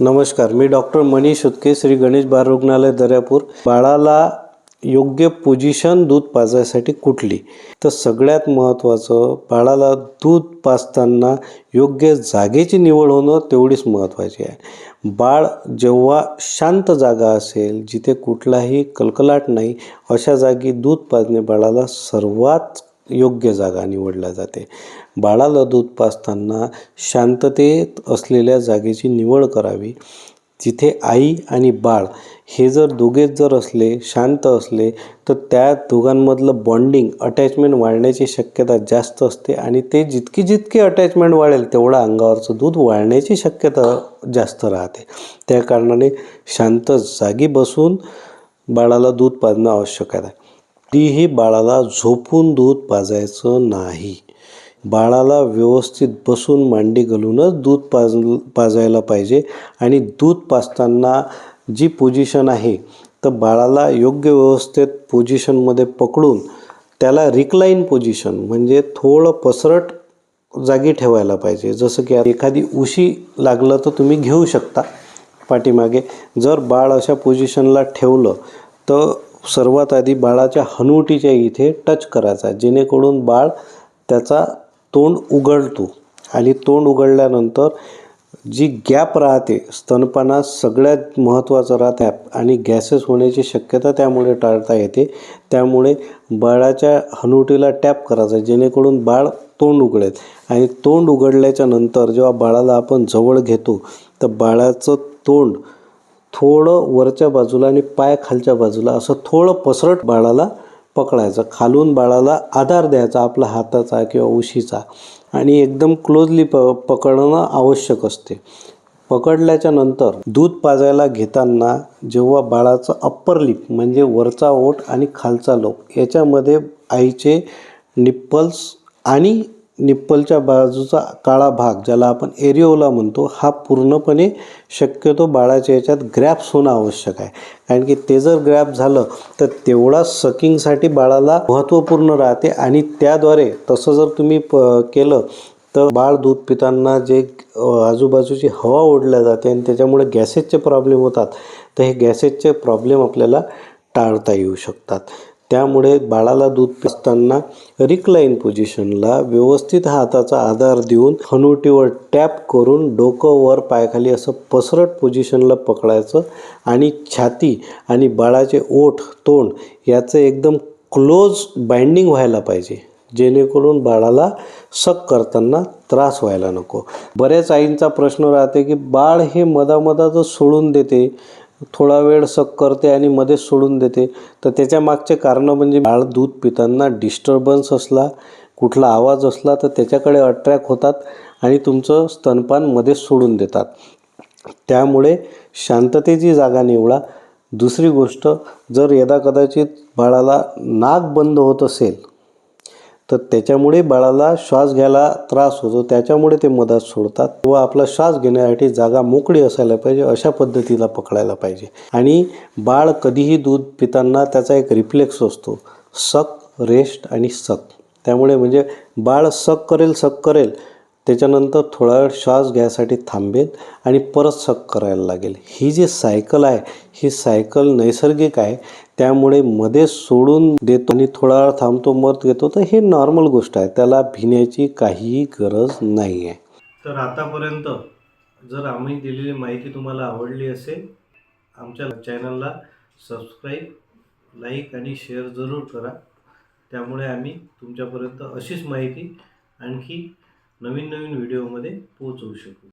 नमस्कार मी डॉक्टर मनीष सुतके श्री गणेश बाल रुग्णालय दर्यापूर. बाळाला योग्य पोजिशन दूध पाजायसाठी कुठली? तर सगळ्यात महत्त्वाचं बाळाला दूध पाजताना योग्य जागेची निवड होणं तेवढीच महत्त्वाची आहे. बाळ जेव्हा शांत जागा असेल जिथे कुठलाही कलकलाट नाही अशा जागी दूध पाजणे बाळाला सर्वात योग्य जागा निवडल्या जाते. बाळाला दूध पाजताना शांततेत असलेल्या जागेची निवड करावी. जिथे आई आणि बाळ हे जर दोघेच जर असले शांत असले तर त्या दोघांमधलं बॉन्डिंग अटॅचमेंट वाढण्याची शक्यता जास्त असते आणि ते जितकी जितकी अटॅचमेंट वाढेल तेवढं अंगावरचं दूध वाढण्याची शक्यता जास्त राहते. त्या कारणाने शांत जागी बसून बाळाला दूध पाजणं आवश्यक आहे. कुठलीही बाळाला झोपून दूध पाजायचं नाही. बाळाला व्यवस्थित बसून मांडी घालूनच दूध पाज पाजायला पाहिजे आणि दूध पाजताना जी पोजिशन आहे तर बाळाला योग्य व्यवस्थेत पोझिशनमध्ये पकडून त्याला रिक्लाईन पोजिशन म्हणजे थोडं पसरट जागी ठेवायला पाहिजे. जसं की एखादी उशी लागलं तर तुम्ही घेऊ शकता पाठीमागे. जर बाळ अशा पोझिशनला ठेवलं तर सर्वात आधी बाळाच्या हनुवटीच्या इथे टच करायचा जेणेकरून बाळ त्याचा तोंड उघडतो. आणि तोंड उघडल्यानंतर जी गॅप राहते स्तनपानात सगळ्यात महत्त्वाचं राहते आणि गॅसेस होण्याची शक्यता त्यामुळे टाळता येते. त्यामुळे बाळाच्या हनुवटीला टॅप करायचा जेणेकरून बाळ तोंड उघडेल. आणि तोंड उघडल्याच्या नंतर जेव्हा बाळाला आपण जवळ घेतो तर बाळाचं तोंड थोडं वरच्या बाजूला आणि पाय खालच्या बाजूला असं थोडं पसरट बाळाला पकडायचं. खालून बाळाला आधार द्यायचा आपला हाताचा किंवा उशीचा. आणि एकदम क्लोजली प पकडणं आवश्यक असते. पकडल्याच्या नंतर दूध पाजायला घेताना जेव्हा बाळाचं अप्पर लिप म्हणजे वरचा ओठ आणि खालचा लोक याच्यामध्ये आईचे निप्पल्स आणि निप्पलच्या बाजूचा काळा भाग ज्याला आपण एरिओला म्हणतो हा पूर्णपणे शक्यतो बाळाच्या याच्यात ग्रॅप्स होणं आवश्यक आहे. कारण की ते जर ग्रॅप झालं तर तेवढा सकिंगसाठी बाळाला महत्त्वपूर्ण राहते आणि त्याद्वारे तसं जर तुम्ही प केलं तर बाळ दूध पिताना जे आजूबाजूची हवा ओढल्या जाते आणि त्याच्यामुळे गॅसेसचे प्रॉब्लेम होतात. तर हे गॅसेसचे प्रॉब्लेम आपल्याला टाळता येऊ शकतात. त्यामुळे बाळाला दूध पिसताना रिक्लाईन पोझिशनला व्यवस्थित हाताचा आधार देऊन हनुटीवर टॅप करून डोकं वर पायखाली असं पसरट पोझिशनला पकडायचं आणि छाती आणि बाळाचे ओठ तोंड याचं एकदम क्लोज बाइंडिंग व्हायला पाहिजे. जेणेकरून बाळाला सक करताना त्रास व्हायला नको. बऱ्याच आईंचा प्रश्न राहते की बाळ हे मधामधातच सोडून देते. थोडा वेळ सक करते आणि मध्येच सोडून देते. तर त्याच्या मागचे कारणं म्हणजे बाळ दूध पिताना डिस्टर्बन्स असला कुठला आवाज असला तर त्याच्याकडे अट्रॅक्ट होतात आणि तुमचं स्तनपान मध्येच सोडून देतात. त्यामुळे शांततेची जागा निवडा. दुसरी गोष्ट जर यदा कदाचित बाळाला नाक बंद होत असेल तर त्याच्यामुळे बाळाला श्वास घ्यायला त्रास होतो. त्याच्यामुळे ते मधात सोडतात. व आपला श्वास घेण्यासाठी जागा मोकळी असायला पाहिजे अशा पद्धतीला पकडायला पाहिजे. आणि बाळ कधीही दूध पिताना त्याचा एक रिफ्लेक्स असतो. सक रेस्ट आणि सक. त्यामुळे म्हणजे बाळ सक करेल सक करेल त्याच्यानंतर थोडा वेळ श्वास घ्यायसाठी थांबेल आणि परत सक करायला लागेल. ही जी सायकल आहे ही सायकल नैसर्गिक आहे त्यामुळे मध्ये सोडून देतो आणि थोडा वेळ थांबतो मत घेतो तर हे नॉर्मल गोष्ट आहे. त्याला भिण्याची काहीही गरज नाही आहे तर आतापर्यंत जर आम्ही दिलेली माहिती तुम्हाला आवडली असेल आमच्या चॅनलला सबस्क्राईब लाईक आणि शेअर जरूर करा. त्यामुळे आम्ही तुमच्यापर्यंत अशीच माहिती आणखी नवीन नवीन व्हिडिओमध्ये पोहोचवू शकू.